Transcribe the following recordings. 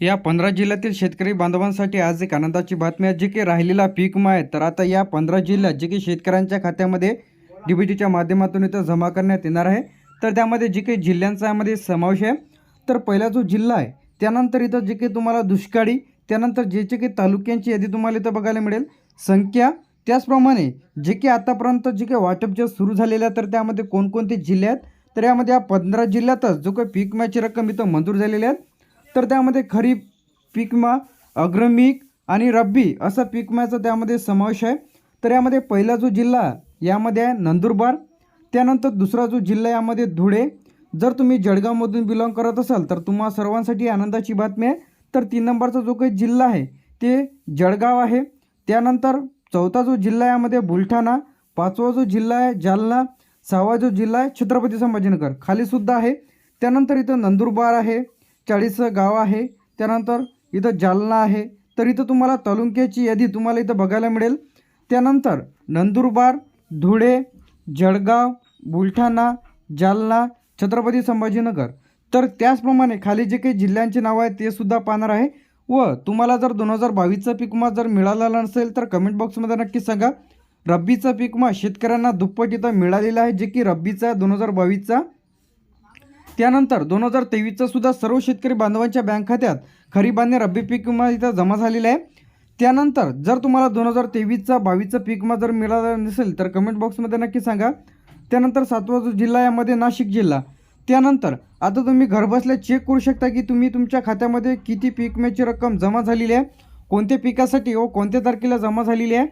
या पंधरा जिल्ह्यातील शेतकरी बांधवांसाठी आज एक आनंदाची बातमी आहे. जे की राहिलेला पीक विमा आहे. तर आता या पंधरा जिल्ह्यात जे की शेतकऱ्यांच्या खात्यामध्ये डी बी टीच्या माध्यमातून इथं जमा करण्यात येणार आहे. तर त्यामध्ये जे काही जिल्ह्यांचा यामध्ये समावेश आहे. तर पहिला जो जिल्हा आहे त्यानंतर इथं जे काही तुम्हाला दुष्काळी त्यानंतर जे जे काही तालुक्यांची यादी तुम्हाला इथं बघायला मिळेल. संख्या त्याचप्रमाणे जे की आतापर्यंत जे काही वाटप जे सुरू झालेलं आहे तर त्यामध्ये कोणकोणते जिल्हे आहेत? तर यामध्ये या पंधरा जिल्ह्यातच जो काही पीक विम्याची रक्कम इथं मंजूर झालेली आहे. तर त्यामध्ये खरीप पीक विमा अग्रमिक आणि रब्बी असा पीक विम्याचा त्यामध्ये समावेश आहे. तर यामध्ये पहिला जो जिल्हा यामध्ये आहे नंदुरबार. त्यानंतर दुसरा जो जिल्हा यामध्ये धुळे. जर तुम्ही जळगावमधून बिलॉंग करत असाल तर तुम्हा सर्वांसाठी आनंदाची बातमी आहे. तर तीन नंबरचा जो काही जिल्हा आहे ते जळगाव आहे. त्यानंतर चौथा जो जिल्हा यामध्ये बुलढाणा. पाचवा जो जिल्हा आहे जालना. सहावा जो जिल्हा आहे छत्रपती संभाजीनगर. खालीसुद्धा आहे. त्यानंतर इथं नंदुरबार आहे. चाळीस गाव आहे. त्यानंतर इथं जालना आहे. तर इथं तुम्हाला तालुक्याची यादी तुम्हाला इथं बघायला मिळेल. त्यानंतर नंदुरबार धुळे जळगाव बुलढाणा जालना छत्रपती संभाजीनगर. तर त्याचप्रमाणे खाली जे काही जिल्ह्यांची नावं आहेत ते सुद्धा पाहणार आहे. व तुम्हाला जर दोन हजार बावीसचा पिकमा जर मिळालेला नसेल तर कमेंट बॉक्समध्ये नक्की सांगा. रब्बीचा पिकमा शेतकऱ्यांना दुप्पट इथं मिळालेला आहे जे की रब्बीचा दोन हजार बावीसचा. त्यानंतर दोन हजार तेवीसचा सुद्धा सर्व शेतकरी बांधवांच्या बँक खात्यात खरीप आणि रब्बी पीक विमा इथं जमा झालेला आहे. त्यानंतर जर तुम्हाला दोन हजार तेवीसचा बावीसचा पीक विमा जर मिळाला नसेल तर कमेंट बॉक्समध्ये नक्की सांगा. त्यानंतर सातवा जो जिल्हा यामध्ये नाशिक जिल्हा. त्यानंतर आता तुम्ही घरबसल्या चेक करू शकता की तुम्ही तुमच्या खात्यामध्ये किती पीक विम्याची रक्कम जमा झालेली आहे कोणत्या पिकासाठी व कोणत्या तारखेला जमा झालेली आहे.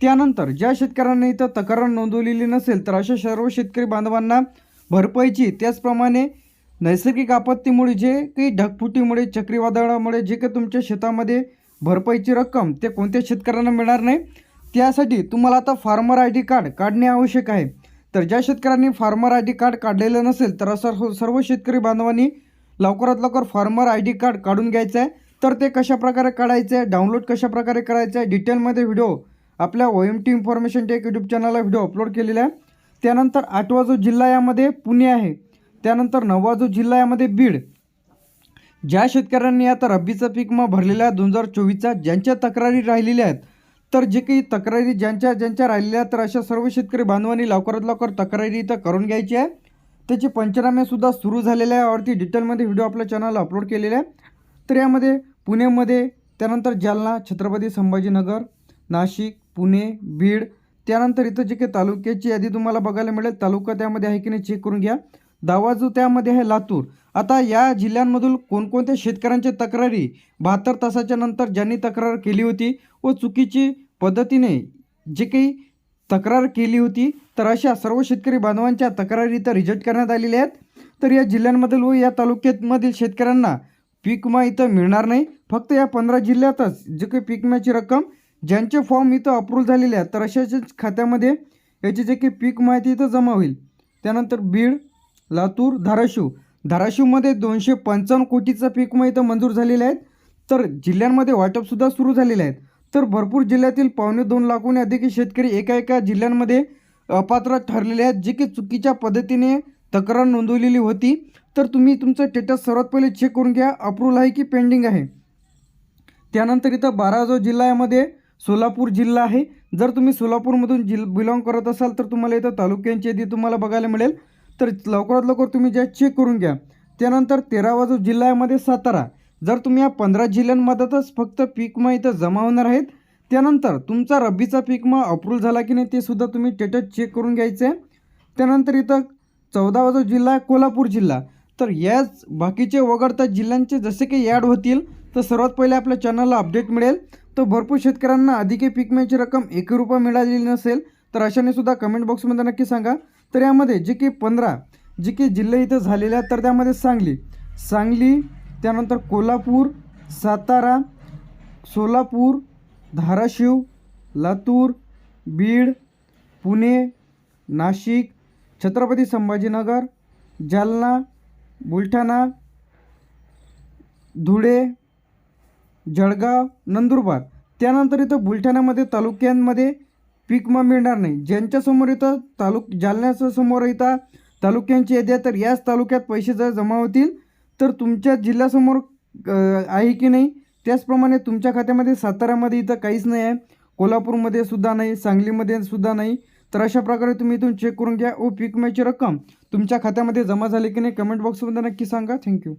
त्यानंतर ज्या शेतकऱ्यांनी इथं तक्रार नोंदवलेली नसेल तर अशा सर्व शेतकरी बांधवांना भरपाईची त्याचप्रमाणे नैसर्गिक आपत्तीमुळे जे काही ढगफुटीमुळे चक्रीवादळामुळे जे काही तुमच्या शेतामध्ये भरपाईची रक्कम ते कोणत्या शेतकऱ्यांना मिळणार नाही त्यासाठी तुम्हाला आता फार्मर आय डी कार्ड काढणे आवश्यक आहे. तर ज्या शेतकऱ्यांनी फार्मर आय डी कार्ड काढलेलं नसेल तर असं हो, सर्व- शेतकरी बांधवांनी लवकरात लवकर फार्मर आय डी कार्ड काढून घ्यायचं आहे. तर ते कशाप्रकारे काढायचं आहे डाउनलोड कशाप्रकारे करायचं आहे डिटेलमध्ये व्हिडिओ आपल्या O M T information tech YouTube चॅनलला व्हिडिओ अपलोड केलेला आहे. त्यानंतर आठवा जो जिल्हा यामध्ये पुणे आहे त्यानंतर नववा जो जिल्हा यामध्ये बीड. ज्या शेतकऱ्यांनी आता रब्बीचा पीक मग भरलेला आहे दोन हजार चोवीसचा ज्यांच्या तक्रारी राहिलेल्या आहेत तर जे काही तक्रारी ज्यांच्या ज्यांच्या राहिलेल्या आहेत तर अशा सर्व शेतकरी बांधवांनी लवकरात लवकर तक्रारी इथं करून घ्यायची आहे. त्याचे पंचनामेसुद्धा सुरू झालेले आहे. वरती डिटेलमध्ये व्हिडिओ आपल्या चॅनलला अपलोड केलेले आहे. तर यामध्ये पुण्यामध्ये त्यानंतर जालना छत्रपती संभाजीनगर नाशिक पुणे बीड त्यानंतर इथं जे काही तालुक्याची यादी तुम्हाला बघायला मिळेल तालुका त्यामध्ये आहे की नाही चेक करून घ्या. दावा जो त्यामध्ये आहे लातूर. आता या जिल्ह्यांमधून कोणकोणत्या शेतकऱ्यांच्या तक्रारी बहात्तर तासाच्या नंतर ज्यांनी तक्रार केली होती व चुकीची पद्धतीने जे काही तक्रार केली होती तर अशा सर्व शेतकरी बांधवांच्या तक्रारी इथं रिजेक्ट करण्यात आलेल्या आहेत. तर या जिल्ह्यांमधील व या तालुक्यामधील शेतकऱ्यांना पीक विमा इथं मिळणार नाही. फक्त या पंधरा जिल्ह्यातच जे काही पीक विम्याची रक्कम ज्यांचे फॉर्म इथं अप्रूव्ह झालेले आहेत तर अशाच्याच खात्यामध्ये याची जे काही पीक माहिती इथं जमा होईल. त्यानंतर बीड लातूर धाराशिव. धाराशिवमध्ये दोनशे पंचावन्न कोटीचा पीक मग इथं मंजूर झालेले आहेत तर जिल्ह्यांमध्ये वाटपसुद्धा सुरू झालेले आहेत तर भरपूर जिल्ह्यातील पावणे दोन लाखहून अधिक शेतकरी एका एका जिल्ह्यांमध्ये अपात्र ठरलेले आहेत जे की चुकीच्या पद्धतीने तक्रार नोंदवलेली होती. तर तुम्ही तुमचं स्टेटस सर्वात पहिले चेक करून घ्या. अप्रूव्हल आहे की पेंडिंग आहे? त्यानंतर इथं बारा जो जिल्हा यामध्ये सोलापूर जिल्हा आहे. जर तुम्ही सोलापूरमधून जिल बिलॉंग करत असाल तर तुम्हाला इथं तालुक्यांची यादी तुम्हाला बघायला मिळेल. तर लवकरात लवकर तुम्ही ज्या चेक करून घ्या. त्यानंतर तेरावा जो जिल्हा यामध्ये सातारा. जर तुम्ही या पंधरा जिल्ह्यांमध्येच फक्त पीकमा इथं जमा होणार आहेत त्यानंतर तुमचा रब्बीचा पीकमा अप्रूव्ह झाला की नाही ते सुद्धा तुम्ही स्टेटस चेक करून घ्यायचं. आहे त्यानंतर इथं चौदावा जो जिल्हा आहे कोल्हापूर जिल्हा. तर याच बाकीचे वगळता जिल्ह्यांचे जसे काही ॲड होतील तर सर्वात पहिले आपल्या चॅनलला अपडेट मिळेल. तर भरपूर शेतकऱ्यांना अधिक पीकम्याची रक्कम एक रुपये मिळालेली नसेल तर अशाने सुद्धा कमेंट बॉक्समध्ये नक्की सांगा. तर यामध्ये जे की पंधरा जे की जिल्हे इथं झालेले आहेत तर त्यामध्ये सांगली. सांगली त्यानंतर कोल्हापूर सातारा सोलापूर धाराशिव लातूर बीड पुणे नाशिक छत्रपती संभाजीनगर जालना बुलढाणा धुळे जळगाव नंदुरबार. त्यानंतर इथं बुलढाण्यामध्ये तालुक्यांमध्ये पीक विमा मिळणार नाही. ज्यांच्यासमोर इथं तालुक जालन्याच्या समोर इथं तालुक्यांची यादी तर याच तालुक्यात पैसे जर जमा होतील तर तुमच्या जिल्ह्यासमोर आहे की नाही? त्याचप्रमाणे तुमच्या खात्यामध्ये साताऱ्यामध्ये इथं काहीच नाही आहे. कोल्हापूरमध्ये सुद्धा नाही सांगलीमध्ये सुद्धा नाही. तर अशा प्रकारे तुम्ही इथून चेक करून घ्या. व पीक विम्याची रक्कम तुमच्या खात्यामध्ये जमा झाली की नाही कमेंट बॉक्समध्ये नक्की सांगा. थँक्यू